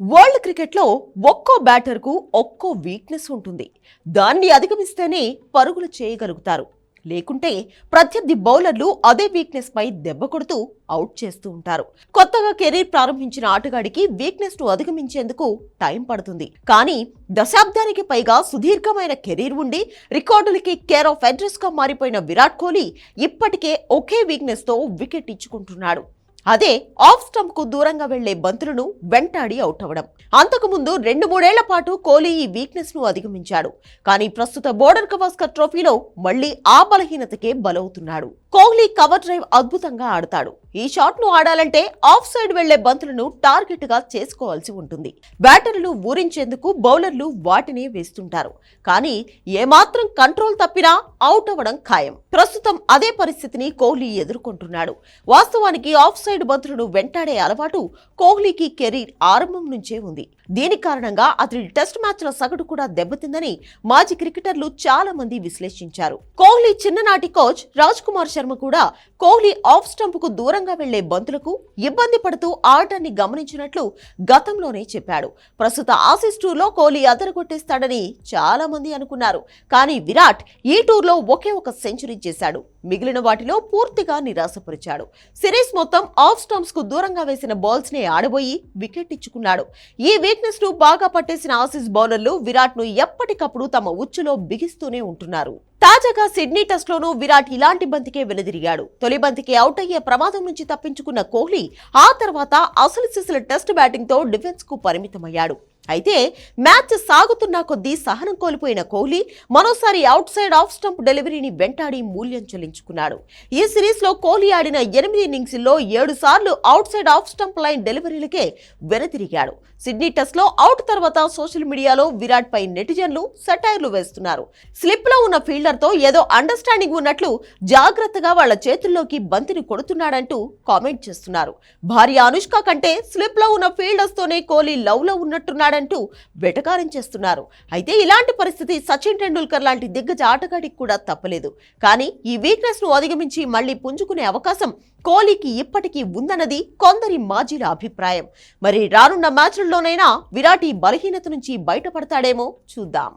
World క్రికెట్లో ఒక్కో బ్యాటర్కు ఒక్కో వీక్నెస్ ఉంటుంది. దాన్ని అధిగమిస్తేనే పరుగులు చేయగలుగుతారు. లేకుంటే ప్రత్యర్థి బౌలర్లు అదే వీక్నెస్ పై దెబ్బ కొడుతూ అవుట్ చేస్తూ ఉంటారు. కొత్తగా కెరీర్ ప్రారంభించిన ఆటగాడికి వీక్నెస్ను అధిగమించేందుకు టైం పడుతుంది. కానీ దశాబ్దానికి పైగా సుదీర్ఘమైన కెరీర్ ఉండి రికార్డులకి కేర్ ఆఫ్ అడ్రస్గా మారిపోయిన విరాట్ కోహ్లీ ఇప్పటికే ఒకే వీక్నెస్తో వికెట్ ఇచ్చుకుంటున్నాడు. అదే ఆఫ్ స్టంప్కు దూరంగా వెళ్ళే బంతులను వెంటాడి అవుట్ అవ్వడం అంతకుముందు రెండు మూడేళ్ళ పాటు కోహ్లీ ఈ వీక్నెస్ను అధిగమించాడు. కానీ ప్రస్తుత బోర్డర్ గవాస్కర్ ట్రోఫీలో మళ్ళీ ఆ బలహీనతకే బలవుతున్నాడు. కోహ్లీ కవర్ డ్రైవ్ అద్భుతంగా ఆడతాడు. ఈ షాట్ను ఆడాలంటే ఆఫ్ సైడ్ వెళ్ళే బంతులను టార్గెట్గా చేసుకోవాల్సి ఉంటుంది. బ్యాటర్లు ఊరించేందుకు బౌలర్లు వాటిని వేస్తుంటారు. కానీ ఏమాత్రం కంట్రోల్ తప్పినా అవుట్ అవ్వడం ఖాయం. ప్రస్తుతం అదే పరిస్థితిని కోహ్లీ ఎదుర్కొంటున్నాడు. వాస్తవానికి ఆఫ్ సైడ్ బంతులను వెంటాడే అలవాటు కోహ్లీకి కెరీర్ ఆరంభం నుంచే ఉంది. దీని కారణంగా అతడి టెస్ట్ మ్యాచ్ల సగటు కూడా దెబ్బతిందని మాజీ క్రికెటర్లు చాలా మంది విశ్లేషించారు. కోహ్లీ చిన్ననాటి కోచ్ రాజ్ కుమార్ శర్మ కూడా కోహ్లీ ఆఫ్ స్టంప్కు దూరంగా వెళ్ళే బంతులకు ఇబ్బంది పడుతూ ఆడటాన్ని గమనించినట్లు గతంలోనే చెప్పాడు. ప్రస్తుత ఆసీస్ టూర్లో కోహ్లీ అదరగొట్టేస్తాడని చాలా మంది అనుకున్నారు. కానీ విరాట్ ఈ టూర్లో ఒకే ఒక సెంచరీ చేశాడు. మిగిలిన వాటిలో పూర్తిగా నిరాశపరిచాడు. సిరీస్ మొత్తం ఆఫ్ స్టంప్స్కు దూరంగా వేసిన బాల్స్ని ఆడబోయి వికెట్ ఇచ్చుకున్నాడు. ఈ వీక్నెస్ను బాగా పట్టేసిన ఆసీస్ బౌలర్లు విరాట్ను ఎప్పటికప్పుడు తమ ఉచ్చులో బిగిస్తూనే ఉంటున్నారు. తాజాగా సిడ్నీ టెస్ట్ లోనూ విరాట్ ఇలాంటి బంతికే వెనుదిరిగాడు. తొలి బంతికి అవుట్ అయ్యే ప్రమాదం నుంచి తప్పించుకున్న కోహ్లీ ఆ తర్వాత అసలు సిసలు టెస్ట్ బ్యాటింగ్తో డిఫెన్స్కు డిఫెన్స్కు పరిమితమయ్యాడు. అయితే మ్యాచ్ సాగుతున్న కొద్దీ సహనం కోల్పోయిన కోహ్లీ మరోసారి అవుట్ సైడ్ ఆఫ్ స్టంప్ డెలివరీని వెంటాడి మూల్యం చెల్లించుకున్నాడు. ఈ సిరీస్లో కోహ్లీ ఆడిన ఎనిమిది ఇన్నింగ్స్లో ఏడు సార్లు outside off stump line డెలివరీలకే వెనతిరిగాడు. సిడ్నీ టెస్ట్లో అవుట్ తర్వాత సోషల్ మీడియాలో విరాట్ పై నెటిజన్లు సెటైర్లు వేస్తున్నారు. స్లిప్లో ఉన్న ఫీల్డర్తో ఏదో అండర్స్టాండింగ్ ఉన్నట్లు జాగ్రత్తగా వాళ్ళ చేతుల్లోకి బంతిని కొడుతున్నాడంటూ కామెంట్ చేస్తున్నారు. భార్య అనుష్క కంటే స్లిప్లో ఉన్న ఫీల్డర్స్తోనే కోహ్లీ లవ్లో ఉన్నట్టున్నాడు ఉన్నట్టున్నాడంటూ వెటకారం చేస్తున్నారు. అయితే ఇలాంటి పరిస్థితి సచిన్ టెండూల్కర్ లాంటి దిగ్గజ ఆటగాడికి కూడా తప్పలేదు. కానీ ఈ వీక్నెస్ను అధిగమించి మళ్ళీ పుంజుకునే అవకాశం కోహ్లీకి ఇప్పటికీ ఉందన్నది కొందరి మాజీల అభిప్రాయం. మరి రానున్న మ్యాచ్లలోనైనా విరాట్ ఈ బలహీనత నుంచి బయటపడతాడేమో చూద్దాం.